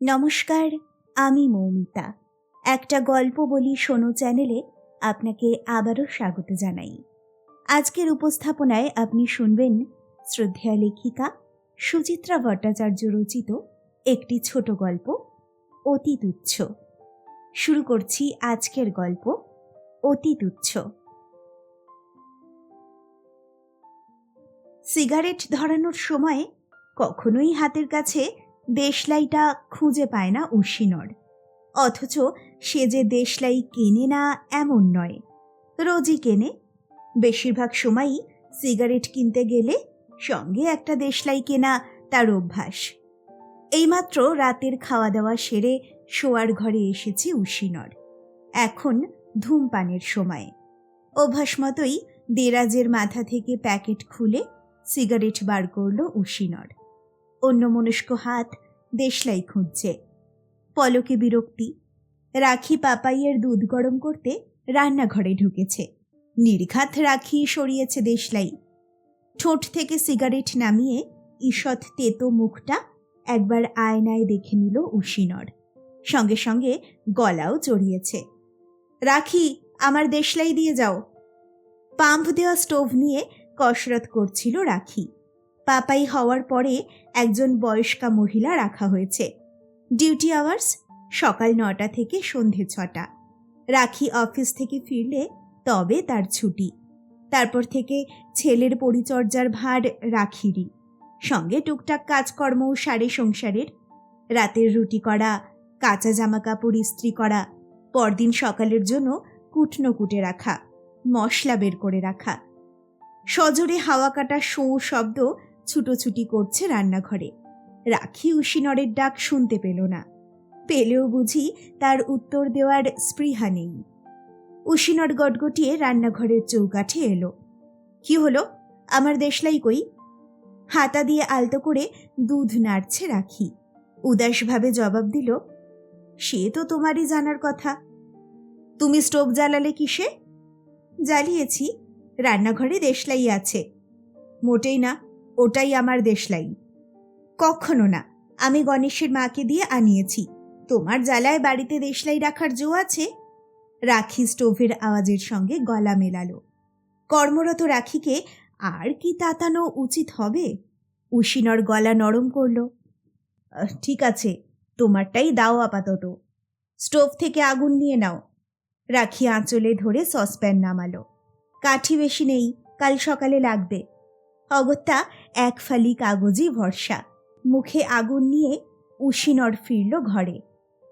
নমস্কার, আমি মৌমিতা। একটা গল্প বলি শোনো চ্যানেলে, আপনাকে আবারও স্বাগত জানাই। আজকের উপস্থাপনায় আপনি শুনবেন শ্রদ্ধেয়া লেখিকা সুচিত্রা ভট্টাচার্য রচিত একটি ছোট গল্প অতি তুচ্ছ শুরু করছি আজকের গল্প অতি তুচ্ছ সিগারেট ধরানোর সময় কখনোই হাতের কাছে দেশলাইটা খুঁজে পায় না উশিনর। অথচ সে যে দেশলাই কেনে না এমন নয়। রোজই কেনে। বেশিরভাগ সময়ই সিগারেট কিনতে গেলে সঙ্গে একটা দেশলাই কেনা তার অভ্যাস। এইমাত্র রাতের খাওয়া দাওয়া সেরে শোয়ার ঘরে এসেছে উশিনর। এখন ধূমপানের সময়। অভ্যাস মতোই দেরাজের মাথা থেকে প্যাকেট খুলে সিগারেট বার করল উশিনর। অন্য মনস্ক হাত দেশলাই খুঁজছে। পলকে বিরক্তি, রাখি পাপাইয়ের দুধ গরম করতে রান্নাঘরে ঢুকেছে। নির্ঘাত রাখি সরিয়েছে দেশলাই। ঠোঁট থেকে সিগারেট নামিয়ে ঈষৎ তেতো মুখটা একবার আয়নায় দেখে নিল উশিনর। সঙ্গে সঙ্গে গলাও চড়িয়েছে রাখি, আমার দেশলাই দিয়ে যাও। পাম্প দেওয়া স্টোভ নিয়ে কসরত করছিল রাখি। পাপাই হওয়ার পরে একজন বয়স্কা মহিলা রাখা হয়েছে। ডিউটি আওয়ার্স সকাল নটা থেকে সন্ধে ছটা। রাখি অফিস থেকে ফিরলে তবে তার ছুটি। তারপর থেকে ছেলের পরিচর্যার ভার রাখিরই। সঙ্গে টুকটাক কাজকর্ম সারে সংসারের। রাতের রুটি করা, কাঁচা জামা কাপড় ইস্ত্রি করা, পরদিন সকালের জন্য কুটনো কুটে রাখা, মশলা বের করে রাখা। সজোরে হাওয়া কাটা শোঁ শব্দ ছুটোছুটি করছে রান্নাঘরে। রাখি উশিনরের ডাক শুনতে পেল না। পেলেও বুঝি তার উত্তর দেওয়ার স্পৃহা নেই। উশিনর গটগটিয়ে রান্নাঘরের চৌকাঠে এলো। কি হলো? আমার দেশলাই কই? হাতা দিয়ে আলতো করে দুধ নাড়ছে রাখি। উদাসভাবে জবাব দিল, সে তো তোমারই জানার কথা। তুমি স্টোভ জ্বালালে কিসে? জ্বালিয়েছি। রান্নাঘরে দেশলাই আছে। মোটেই না। ওটাই আমার দেশলাই। কখনো না, আমি গণেশের মাকে দিয়ে আনিয়েছি। তোমার জ্বালায় বাড়িতে দেশলাই রাখার জো আছে? রাখি স্টোভের আওয়াজের সঙ্গে গলা মেলালো। কর্মরত রাখিকে আর কি তাতানো উচিত হবে? উশিনর গলা নরম করল। ঠিক আছে, তোমারটাই দাও আপাতত। স্টোভ থেকে আগুন নিয়ে নাও। রাখি আঁচলে ধরে সসপ্যান নামালো। কাঠি বেশি নেই, কাল সকালে লাগবে। অগত্যা এক ফালি কাগজই ভরসা। মুখে আগুন নিয়ে উশিনর ফিরল ঘরে।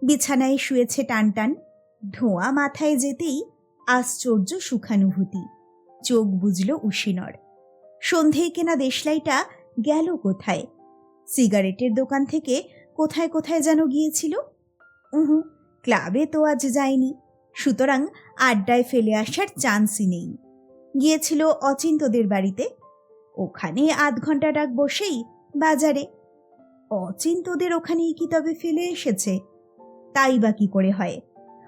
বিছানায় শুয়েছে টানটান। ধোঁয়া মাথায় যেতেই আশ্চর্য সুখানুভূতি। চোখ বুঝল উশিনর। সন্ধেয় কেনা দেশলাইটা গেল কোথায়? সিগারেটের দোকান থেকে কোথায় কোথায় যেন গিয়েছিল? উহু, ক্লাবে তো আজ যায়নি। সুতরাং আড্ডায় ফেলে আসার চান্সই নেই। গিয়েছিল অচিন্তদের বাড়িতে। ওখানে আধ ঘণ্টা ডাক বসেই বাজারে। অচিন্তদের ওখানেই কি তবে ফেলে এসেছে? তাই বা কি করে হয়?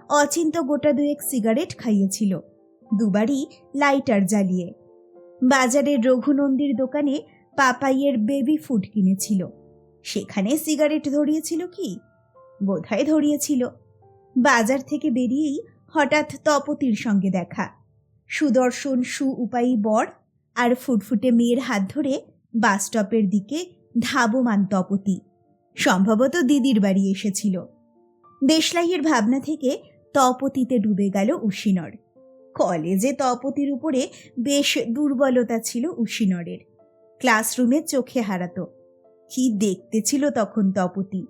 অচিন্ত গোটা দুয়েক সিগারেট খাইয়েছিল, দুবারই লাইটার জ্বালিয়ে। বাজারের রঘুনন্দীর দোকানে পাপাইয়ের বেবি ফুড কিনেছিল। সেখানে সিগারেট ধরিয়েছিল কি? বোধহয় ধরিয়েছিল। বাজার থেকে বেরিয়েই হঠাৎ তপতির সঙ্গে দেখা। সুদর্শন সু উপায়ী বর আর ফুটফুটে মেয়ের হাত ধরে বাস স্টপের দিকে ধাবমান তপতি। সম্ভবত দিদির বাড়ি এসেছিল। দেশলাইয়ের ভাবনা থেকে তপতিতে ডুবে গেল উশিনর। কলেজে তপতির উপরে বেশ দুর্বলতা ছিল উশিনরের। ক্লাসরুমে চোখে হারাতো। কি দেখতে ছিল তখন তপতি?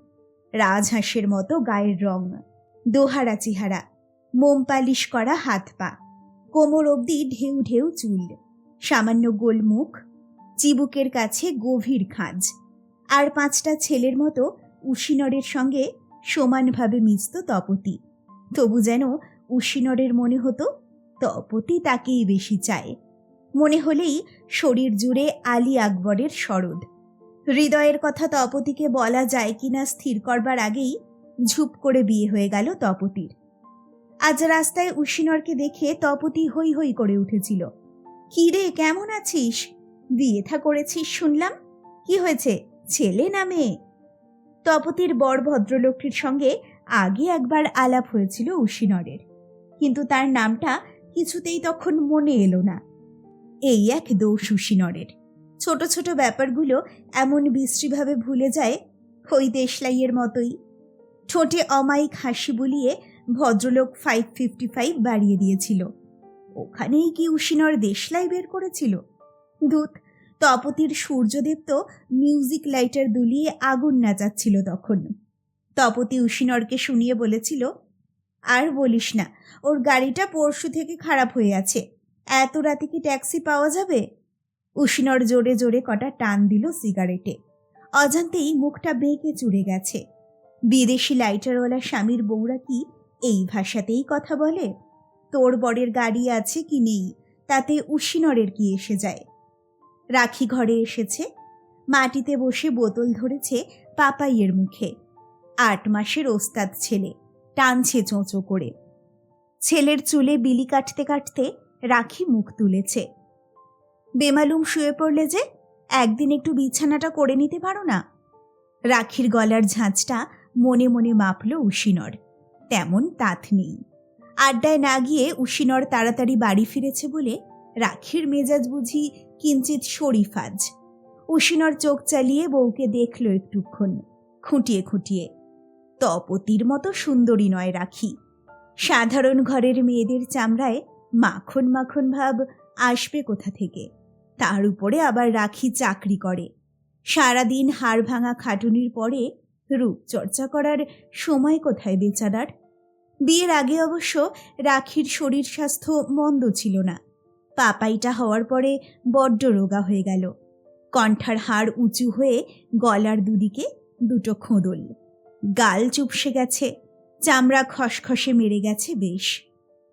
রাজহাঁসের মতো গায়ের রং, দোহারা চেহারা, মোম পালিশ করা হাত পা, কোমর অবধি ঢেউ ঢেউ চুল। সামান্য গোলমুখ, চিবুকের কাছে গভীর খাঁজ, আর পাঁচটা ছেলের মতো উশিনরের সঙ্গে সমানভাবে মিশত তপতি। তবু যেন উশিনরের মনে হতো, তপতি তাকেই বেশি চায়। মনে হলেই শরীর জুড়ে আলী আকবরের সরদ হৃদয়ের কথা তপতিকে বলা যায় কিনা স্থির করবার আগেই ঝুপ করে বিয়ে হয়ে গেল তপতির। আজ রাস্তায় উশিনরকে দেখে তপতি হই হই করে উঠেছিল। কি রে, কেমন আছিস? বিয়ে থা করেছিস শুনলাম? কি হয়েছে? ছেলে না মেয়ে? তপতির বর ভদ্রলোকটির সঙ্গে আগে একবার আলাপ হয়েছিল উশিনরের, কিন্তু তার নামটা কিছুতেই তখন মনে এলো না। এই এক দোষ উশিনরের। ছোট ছোট ব্যাপারগুলো এমন বিশ্রীভাবে ভুলে যায় ওই দেশলাইয়ের মতোই। ঠোঁটে অমায়িক হাসি বুলিয়ে ভদ্রলোক ফাইভ ফিফটি ফাইভ বাড়িয়ে দিয়েছিল। ওখানেই কি উশিনর দেশলাই বের করেছিল? দূত, তপতির সূর্যদেব তো মিউজিক লাইটার দুলিয়ে আগুন নাচাচ্ছিল তখন। তপতি উশিনরকে শুনিয়ে বলেছিল, আর বলিস না, ওর গাড়িটা পরশু থেকে খারাপ হয়ে আছে। এত রাতে কি ট্যাক্সি পাওয়া যাবে? উশিনর জোরে জোরে কটা টান দিল সিগারেটে। অজান্তেই মুখটা বেঁকে চুড়ে গেছে। বিদেশি লাইটারওয়ালা স্বামীর বউরা কি এই ভাষাতেই কথা বলে? তোর বরের গাড়ি আছে কি নেই? তাতে উশিনরের কি এসে যায়? রাখি ঘরে এসেছে। মাটিতে বসে বোতল ধরেছে পাপাইয়ের মুখে। আট মাসের ওস্তাদ ছেলে, টানছে চোঁচো করে। ছেলের চুলে বিলি কাটতে কাটতে রাখি মুখ তুলেছে। বেমালুম শুয়ে পড়লে যে একদিন একটু বিছানাটা করে নিতে পারো না? রাখির গলার ঝাঁঝটা মনে মনে মাপল উশিনর। তেমন তাঁত নেই। আড্ডায় না গিয়ে উশিনর তাড়াতাড়ি বাড়ি ফিরেছে বলে রাখির মেজাজ বুঝি কিঞ্চিত শরীফ আজ। উশিনর চোখ চালিয়ে বউকে দেখল একটুক্ষণ, খুঁটিয়ে খুঁটিয়ে। তপতির মতো সুন্দরী নয় রাখি। সাধারণ ঘরের মেয়েদের চামড়ায় মাখন মাখন ভাব আসবে কোথা থেকে? তার উপরে আবার রাখি চাকরি করে। সারাদিন হাড় ভাঙা খাটুনির পরে রূপচর্চা করার সময় কোথায় বেচারার? বিয়ের আগে অবশ্য রাখির শরীর স্বাস্থ্য মন্দ ছিল না। পাপাইটা হওয়ার পরে বড্ড রোগা হয়ে গেল। কণ্ঠার হাড় উঁচু হয়ে গলার দুদিকে দুটো খোঁদল। গাল চুপসে গেছে, চামড়া খসখসে মেরে গেছে বেশ।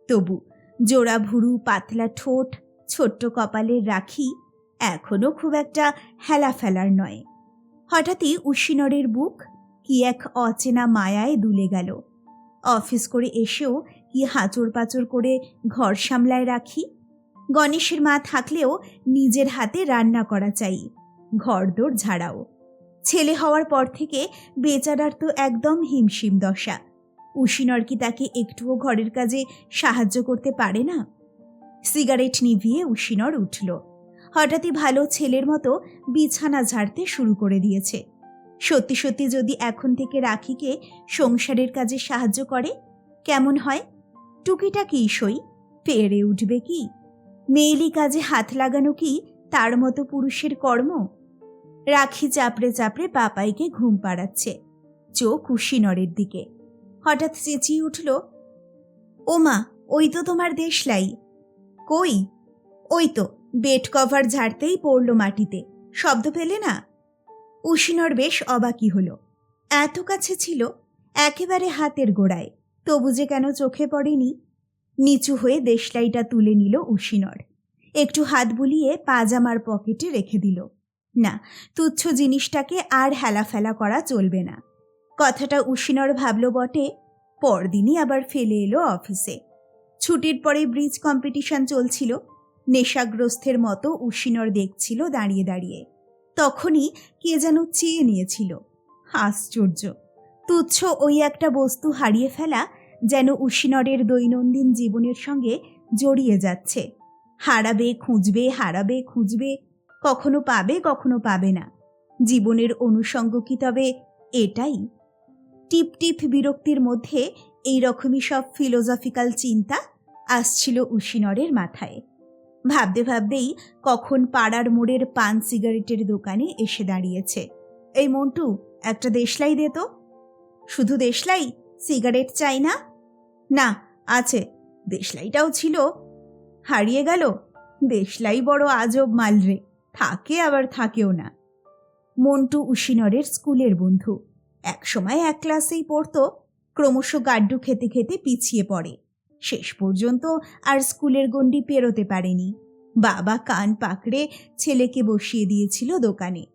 তবু জোড়া ভুরু, পাতলা ঠোঁট, ছোট্ট কপালের রাখি এখনও খুব একটা হেলা ফেলার নয়। হঠাৎই উশিনরের বুক কি এক অচেনা মায়ায় দুলে গেল। অফিস করে এসেও কি হাঁচড় পাচড় করে ঘর সামলায় রাখি। গণেশের মা থাকলেও নিজের হাতে রান্না করা চাই, ঘরদোর ঝাড়াও। ছেলে হওয়ার পর থেকে বেচারার তো একদম হিমশিম দশা। উশিনর কি তাকে একটুও ঘরের কাজে সাহায্য করতে পারে না? সিগারেট নিভিয়ে উশিনর উঠল। হঠাৎই ভালো ছেলের মতো বিছানা ঝাড়তে শুরু করে দিয়েছে। সত্যি সত্যি যদি এখন থেকে রাখিকে সংসারের কাজে সাহায্য করে, কেমন হয়? টুকিটা কি সই, পেরে উঠবে কি? মেয়েলি কাজে হাত লাগানো কি তার মতো পুরুষের কর্ম? রাখি চাপড়ে চাপড়ে পাপাইকে ঘুম পাড়াচ্ছে, চোখ কুশিনরের দিকে। হঠাৎ চেঁচিয়ে উঠল ও মা ওই তো তোমার দেশলাই। কই? ওই তো, বেড কভার ঝাড়তেই পড়ল মাটিতে। শব্দ পেলে না? উশিনর বেশ অবাকি হলো। এত কাছে ছিল, একেবারে হাতের গোড়ায়, তবু যে কেন চোখে পড়েনি? নিচু হয়ে দেশলাইটা তুলে নিল উশিনর একটু হাত বুলিয়ে পাজামার পকেটে রেখে দিল। না, তুচ্ছ জিনিসটাকে আর হেলাফেলা করা চলবে না। কথাটা উশিনর ভাবল বটে, পরদিনই আবার ফেলে এলো অফিসে। ছুটির পরে ব্রিজ কম্পিটিশন চলছিল নেশাগ্রস্তের মতো উশিনর দেখছিল দাঁড়িয়ে দাঁড়িয়ে। তখনই কে যেন চেয়ে নিয়েছিল। আশ্চর্য। তুচ্ছ ওই একটা বস্তু হারিয়ে ফেলা যেন উশিনরের দৈনন্দিন জীবনের সঙ্গে জড়িয়ে যাচ্ছে। হারাবে, খুঁজবে হারাবে, খুঁজবে, কখনো পাবে কখনো পাবে না। জীবনের অনুষঙ্গ কি তবে এটাই। টিপ টিপ বিরক্তির মধ্যে এই রকমই সব ফিলোজফিক্যাল চিন্তা আসছিল উশিনরের মাথায়। ভাবতে ভাবতেই কখন পাড়ার মোড়ের পান সিগারেটের দোকানে এসে দাঁড়িয়েছে। এই মন্টু, একটা দেশলাই দে তো। শুধু দেশলাই? সিগারেট চাই না? না, আছে। দেশলাইটাও ছিল। হারিয়ে গেল। দেশলাই বড় আজব মাল রে। থাকে আবার থাকেও না। মন্টু উশিনরের স্কুলের বন্ধু। একসময় এক ক্লাসেই পড়তো, ক্রমশ গাড্ডু খেতে খেতে পিছিয়ে পড়ে। শেষ পর্যন্ত আর স্কুলের গণ্ডি পেরোতে পারেনি। বাবা কান পাকড়ে ছেলেকে বসিয়ে দিয়েছিল দোকানে।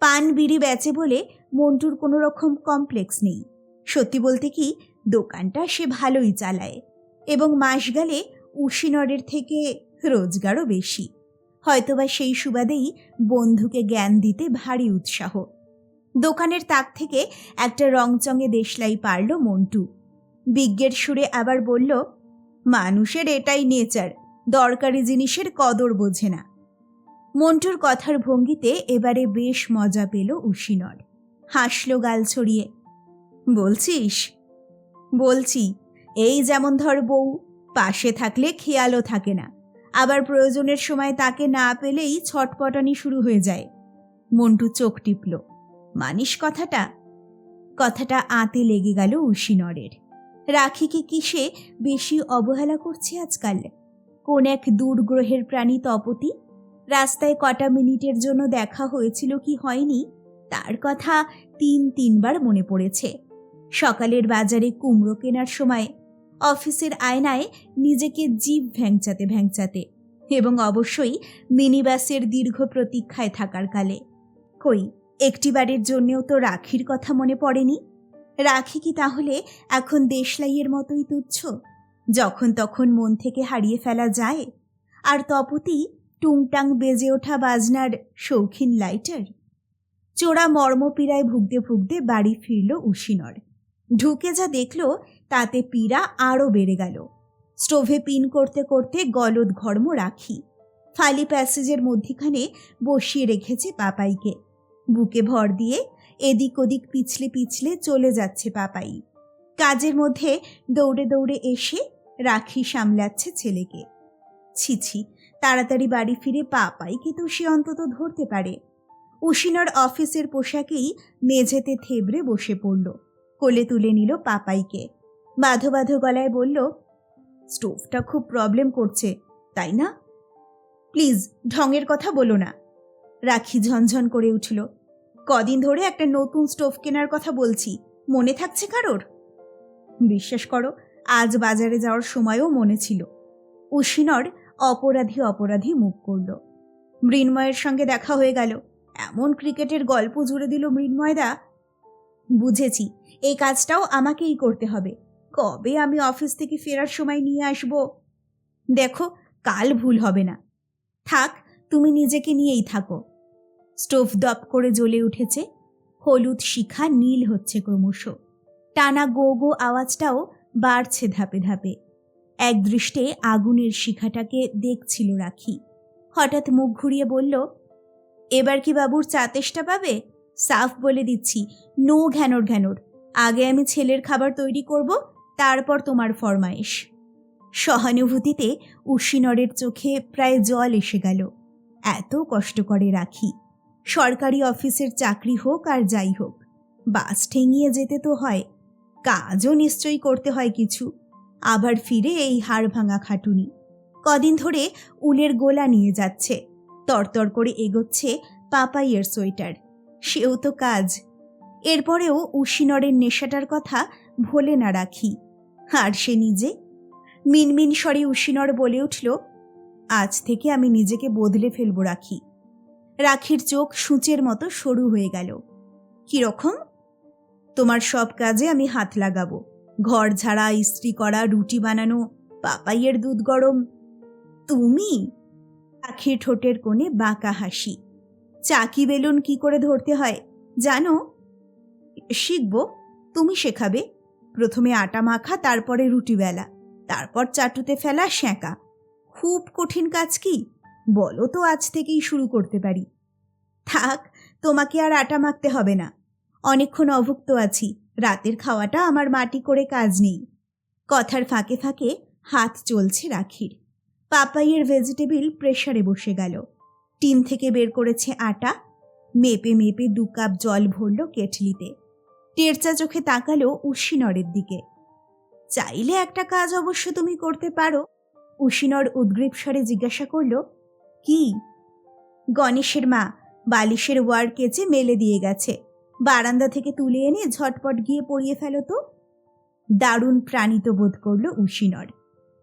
পান বিড়ি বেচে বলে মন্টুর কোনো রকম কমপ্লেক্স নেই। সত্যি বলতে কি, দোকানটা সে ভালোই চালায় এবং মাস গেলে উশিনরের থেকে রোজগারও বেশি। হয়তোবা সেই সুবাদেই বন্ধুকে জ্ঞান দিতে ভারী উৎসাহ। দোকানের তাক থেকে একটা রংচঙে দেশলাই পারল মন্টু। বিজ্ঞের সুরে আবার বলল মানুষের এটাই নেচার, দরকারি জিনিসের কদর বোঝে না। মন্টুর কথার ভঙ্গিতে এবারে বেশ মজা পেল উশিনর। হাসল গাল ছড়িয়ে, বলছিস? বলছি, এই যেমন ধর বউ, পাশে থাকলে খেয়ালও থাকে না। আবার প্রয়োজনের সময় তাকে না পেলেই ছটপটানি শুরু হয়ে যায়। মন্টু চোখ টিপল, মানিস কথাটা? কথাটা আঁতে লেগে গেল উশিনরের। রাখিকে কিসে বেশি অবহেলা করছে আজকাল? কোন এক দূর গ্রহের প্রাণী তপতি? রাস্তায় কটা মিনিটের জন্য দেখা হয়েছিল কি হয়নি? তার কথা তিন তিনবার মনে পড়েছে। সকালের বাজারে কুমড়ো কেনার সময় অফিসের আয়নায় নিজেকে জীব ভ্যাংচাতে ভ্যাংচাতে এবং অবশ্যই মিনিবাসের দীর্ঘ প্রতীক্ষায় থাকার কালে। কই, একটিবারের জন্যেও তো রাখির কথা মনে পড়েনি? রাখি কি তাহলে এখন দেশলাইয়ের মতোই তুচ্ছ? যখন তখন মন থেকে হারিয়ে ফেলা যায়। আর তপতি টুংটাং বেজে ওঠা বাজনার শৌখিন লাইটার। চোরা মর্মপীড়ায় ভুগতে ভুগতে বাড়ি ফিরল উশিনর। ঢুকে যা দেখল তাতে পীড়া আরও বেড়ে গেল। স্টোভে পিন করতে করতে গলদ ঘর্ম রাখি। ফালি প্যাসেজের মধ্যিখানে বসিয়ে রেখেছে পাপাইকে। বুকে ভর দিয়ে এদিক ওদিক পিছলে পিছলে চলে যাচ্ছে পাপাই। কাজের মধ্যে দৌড়ে দৌড়ে এসে রাখি সামলাচ্ছে ছেলেকে। ছিছি তাড়াতাড়ি বাড়ি ফিরে পাপাইকে তো সে অন্তত ধরতে পারে। উশিনার অফিসের পোশাকেই মেঝেতে থেবড়ে বসে পড়ল। কোলে তুলে নিল পাপাইকে। বাঁধো বাঁধো গলায় বলল, স্টোভটা খুব প্রবলেম করছে, তাই না? প্লিজ, ঢঙের কথা বলো না। রাখি ঝনঝন করে উঠল। কদিন ধরে একটা নতুন স্টোভ কেনার কথা বলছি। মনে থাকছে কারোর? বিশ্বাস করো, আজ বাজারে যাওয়ার সময়ও মনে ছিল। উশিনর অপরাধী অপরাধী মুখ করল। মৃন্ময়ের সঙ্গে দেখা হয়ে গেল। এমন ক্রিকেটের গল্প জুড়ে দিল মৃন্ময়দা। বুঝেছি, এই কাজটাও আমাকেই করতে হবে। কবে আমি অফিস থেকে ফেরার সময় নিয়ে আসব? দেখো, কাল ভুল হবে না। থাক, তুমি নিজেকে নিয়েই থাকো। স্টোভ দপ করে জ্বলে উঠেছে। হলুদ শিখা নীল হচ্ছে ক্রমশ। টানা গো গো আওয়াজটাও বাড়ছে ধাপে ধাপে। এক দৃষ্টে আগুনের শিখাটাকে দেখছিল রাখি। হঠাৎ মুখ ঘুরিয়ে বলল, এবার কি বাবুর চা তেষ্টা পাবে? সাফ বলে দিচ্ছি, নো ঘ্যানোর ঘ্যানোর। আগে আমি ছেলের খাবার তৈরি করব, তারপর তোমার ফরমায়েশ। সহানুভূতিতে উশিনরের চোখে প্রায় জল এসে গেল। এত কষ্ট করে রাখি। সরকারি অফিসের চাকরি হোক আর যাই হোক, বাস ঠেঙিয়ে যেতে তো হয়, কাজও নিশ্চয়ই করতে হয় কিছু। আবার ফিরে এই হাড় ভাঙা খাটুনি। কদিন ধরে উলের গোলা নিয়ে যাচ্ছে, তরতর করে এগোচ্ছে পাপাইয়ের সোয়েটার। সেও তো কাজ। এরপরেও উশিনরের নেশাটার কথা ভোলে না রাখি। আর সে নিজে? মিনমিন স্বরে উশিনর বলে উঠল, আজ থেকে আমি নিজেকে বদলে ফেলব রাখি। রাখির চোখ সূচের মতো সরু হয়ে গেল। কীরকম তোমার সব কাজে আমি হাত লাগাবো। ঘর ঝাড়া, ইস্ত্রি করা, রুটি বানানো, পাপাইয়ের দুধ গরম। তুমি? রাখির ঠোঁটের কোণে বাঁকা হাসি। চাকি বেলুন কি করে ধরতে হয়, জানো? শিখব। তুমি শেখাবে। প্রথমে আটা মাখা, তারপরে রুটি বেলা। তারপর চাটুতে ফেলা সেঁকা খুব কঠিন কাজ কি? বলো তো আজ থেকেই শুরু করতে পারি। থাক, তোমাকে আর আটা মাখতে হবে না। অনেকক্ষণ অভুক্ত আছি, রাতের খাওয়াটা আমার মাটি করে কাজ নেই। কথার ফাঁকে ফাঁকে হাত চলছে রাখির। পাপাইয়ের ভেজিটেবিল প্রেশারে বসে গেল। টিন থেকে বের করেছে আটা। মেপে মেপে দু কাপ জল ভরল কেটলিতে। টেরচা চোখে তাকালো উশিনরের দিকে। চাইলে একটা কাজ অবশ্য তুমি করতে পারো। উশিনর উদ্গ্রীব স্বরে জিজ্ঞাসা করল কি? গণেশের মা বালিশের ওয়ার কেচে মেলে দিয়ে গেছে। বারান্দা থেকে তুলে এনে ঝটপট গিয়ে পড়িয়ে ফেলো তো। দারুণ প্রাণিত বোধ করল উশিনর।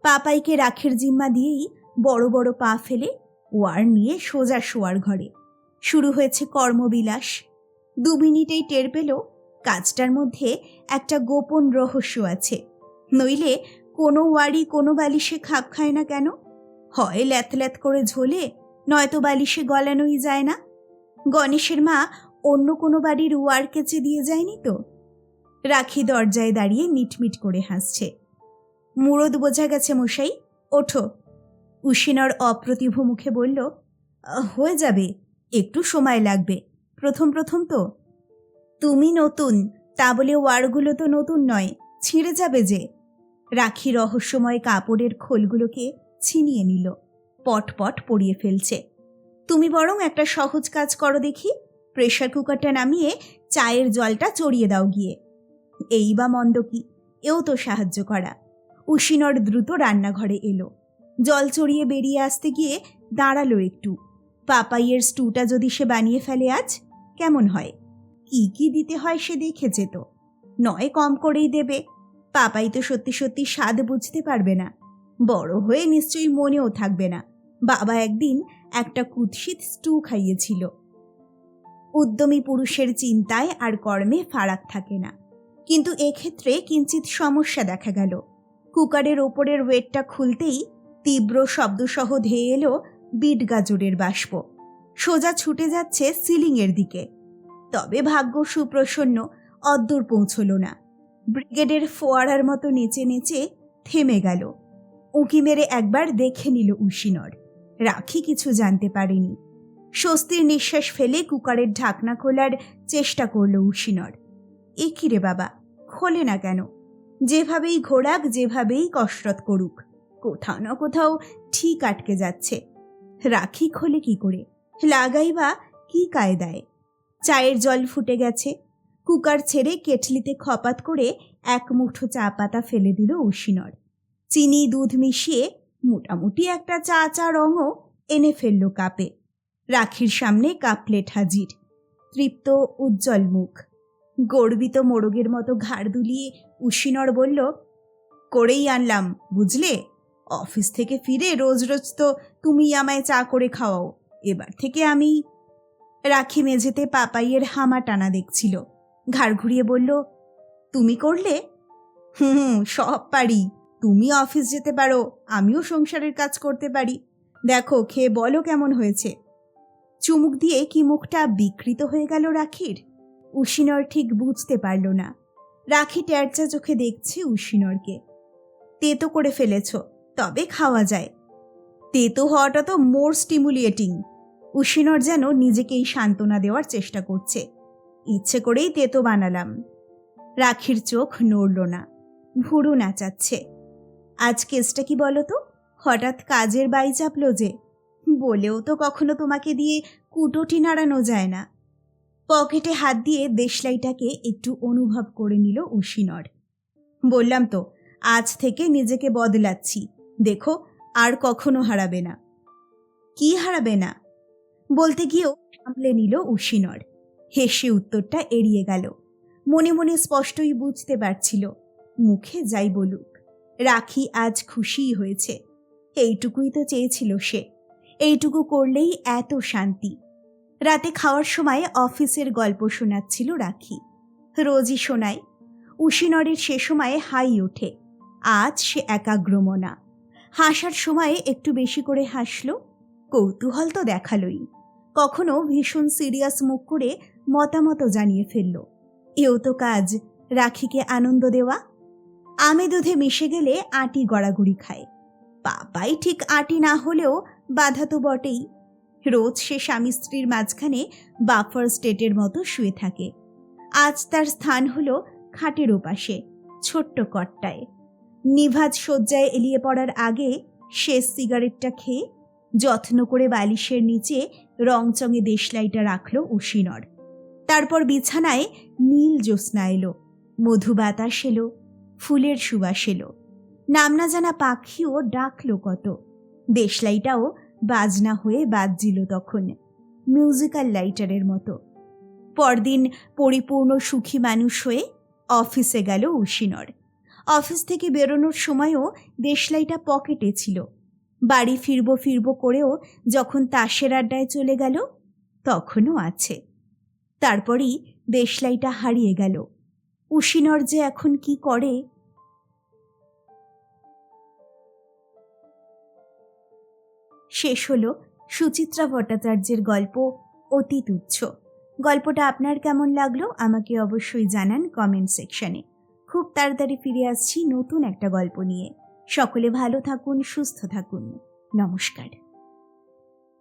পাপাইকে রাখের জিম্মা দিয়েই বড় বড় পা ফেলে ওয়ার নিয়ে সোজা শোয়ার ঘরে। শুরু হয়েছে কর্মবিলাস। দু মিনিটেই টের পেল কাজটার মধ্যে একটা গোপন রহস্য আছে। নইলে কোনো ওয়ারি কোনো বালিশে খাপ খায় না কেন? হয় ল্যাথ করে ঝোলে, নয়তো বালিশে গলানোই যায় না। গণেশের মা অন্য কোনো বাড়ির ওয়ার কেচে দিয়ে যায়নি তো? রাখি দরজায় দাঁড়িয়ে মিটমিট করে হাসছে। মুরদ বোঝা গেছে মশাই, ওঠো। উশিনর অপ্রতিভ মুখে বলল হয়ে যাবে, একটু সময় লাগবে, প্রথম প্রথম তো। তুমি নতুন, তা বলে ওয়ারগুলো তো নতুন নয়, ছিঁড়ে যাবে যে। রাখি রহস্যময় কাপড়ের খোলগুলোকে ছিনিয়ে নিল। পটপট পরিয়ে ফেলছে। তুমি বরং একটা সহজ কাজ করো দেখি। প্রেশার কুকারটা নামিয়ে চায়ের জলটা চড়িয়ে দাও গিয়ে। এই বা মন্দ কি? এও তো সাহায্য করা। উশিনর দ্রুত রান্নাঘরে এলো। জল চড়িয়ে বেরিয়ে আসতে গিয়ে দাঁড়াল একটু। পাপাইয়ের স্টুটা যদি সে বানিয়ে ফেলে আজ, কেমন হয়? কি কি দিতে হয় সে দেখেছে তো। নয় কম করেই দেবে। পাপাই তো সত্যি সত্যি স্বাদ বুঝতে পারবে না। বড় হয়ে নিশ্চয়ই মনেও থাকবে না। বাবা একদিন একটা কুৎসিত স্টু খাইয়েছিল। উদ্যমী পুরুষের চিন্তায় আর কর্মে ফারাক থাকে না। কিন্তু এক্ষেত্রে কিঞ্চিত সমস্যা দেখা গেল। কুকারের ওপরের ওয়েটটা খুলতেই তীব্র শব্দসহ ধেয়ে এলো বিট গাজরের বাষ্প। সোজা ছুটে যাচ্ছে সিলিংয়ের দিকে। তবে ভাগ্য সুপ্রসন্ন, অদ্দূর পৌঁছল না। ব্রিগেডের ফোয়ারার মতো নেচে নেচে থেমে গেল। উঁকি মেরে একবার দেখে নিল উশিনর। রাখি কিছু জানতে পারেনি। স্বস্তির নিঃশ্বাস ফেলে কুকারের ঢাকনা খোলার চেষ্টা করল উশিনর। এ কি রে বাবা, খোলে না কেন? যেভাবেই ঘোরাক, যেভাবেই কসরত করুক, কোথাও না কোথাও ঠিক আটকে যাচ্ছে। রাখি খোলে কি করে? লাগাই বা কি কায়দায়? চায়ের জল ফুটে গেছে। কুকার ছেড়ে কেটলিতে খপাত করে এক মুঠো চা পাতা ফেলে দিল উশিনর। চিনি দুধ মিশিয়ে মোটামুটি একটা চা চা রঙও এনে ফেলল কাপে। রাখির সামনে কাপ প্লেট হাজির তৃপ্ত উজ্জ্বল মুখ। গর্বিত মোরগের মতো ঘাড় দুলিয়ে উশিনর বলল করেই আনলাম বুঝলে? অফিস থেকে ফিরে রোজ রোজ তো তুমি আমায় চা করে খাওয়াও। এবার থেকে আমি রাখি মেঝেতে পাপাইয়ের হামা টানা দেখছিল। ঘাড় ঘুরিয়ে বলল তুমি করলে? হুম হুম, সব পারি। তুমি অফিস যেতে পারো, আমিও সংসারের কাজ করতে পারি। দেখো, খেয়ে বলো কেমন হয়েছে। চুমুক দিয়ে কি মুখটা বিকৃত হয়ে গেল রাখির? উশিনর ঠিক বুঝতে পারল না। রাখি ট্যারচা চোখে দেখছে উশিনরকে তেতো করে ফেলেছ, তবে খাওয়া যায়। তেতো হওয়াটা তো মোর স্টিমুলিয়েটিং উশিনর যেন নিজেকেই সান্ত্বনা দেওয়ার চেষ্টা করছে। ইচ্ছে করেই তেতো বানালাম। রাখির চোখ নড়ল না। ভুরু নাচাচ্ছে। আজ কেসটা কি বলো তো? হঠাৎ কাজের বাই চাপলো যে, বলেও তো কখনো তোমাকে দিয়ে কুটোটি নাড়ানো যায় না। পকেটে হাত দিয়ে দেশলাইটাকে একটু অনুভব করে নিল উশিনর। বললাম তো, আজ থেকে নিজেকে বদলাচ্ছি, দেখো আর কখনো হারাবে না। কি হারাবে না? বলতে গিয়েও সামলে নিল উশিনর। হেসে উত্তরটা এড়িয়ে গেল। মনে মনে স্পষ্টই বুঝতে পারছিল, মুখে যাই বলুক। রাখি আজ খুশিই হয়েছে। এইটুকুই তো চেয়েছিল সে। এইটুকু করলেই এত শান্তি। রাতে খাওয়ার সময় অফিসের গল্প শোনাচ্ছিল রাখি। রোজই শোনায়। উশিনরের সে সময়ে হাই ওঠে। আজ সে একাগ্রমনা হাসার সময়ে একটু বেশি করে হাসল। কৌতূহল তো দেখালোই। কখনো ভীষণ সিরিয়াস মুখ করে মতামত জানিয়ে ফেলল। এও তো কাজ, রাখিকে আনন্দ দেওয়া। আমে দুধে মিশে গেলে আটি গড়াগড়ি খায়। পাপাই ঠিক আটি না হলেও বাধা তো বটেই। রোজ সে স্বামী স্ত্রীর মাঝখানে বাফার স্টেটের মতো শুয়ে থাকে। আজ তার স্থান হলো খাটের ওপাশে, ছোট্ট কট্টায়। নিভাজ শয্যায় এলিয়ে পড়ার আগে শেষ সিগারেটটা খেয়ে যত্ন করে বালিশের নিচে রংচঙে দেশলাইটা রাখল উশিনর। তারপর বিছানায় নীল জ্যোৎস্না এলো, মধু বাতাস এলো। ফুলের সুবাস এলো। নাম না জানা পাখিও ডাকলো কত। দেশলাইটাও বাজনা হয়ে বাজছিল তখন মিউজিক্যাল লাইটারের মতো। পরদিন পরিপূর্ণ সুখী মানুষ হয়ে অফিসে গেল উশিনর। অফিস থেকে বেরোনোর সময়ও দেশলাইটা পকেটে ছিল। বাড়ি ফিরবো ফিরবো করেও যখন তাসের আড্ডায় চলে গেল, তখনও আছে। তারপরই দেশলাইটা হারিয়ে গেল। উশিনর যে এখন কি করে? শেষ হলো সুচিত্রা ভট্টাচার্যের গল্প অতি তুচ্ছ গল্পটা আপনার কেমন লাগল আমাকে অবশ্যই জানান কমেন্ট সেকশনে খুব তাড়াতাড়ি ফিরে আসছি নতুন একটা গল্প নিয়ে। সকলে ভালো থাকুন, সুস্থ থাকুন। নমস্কার।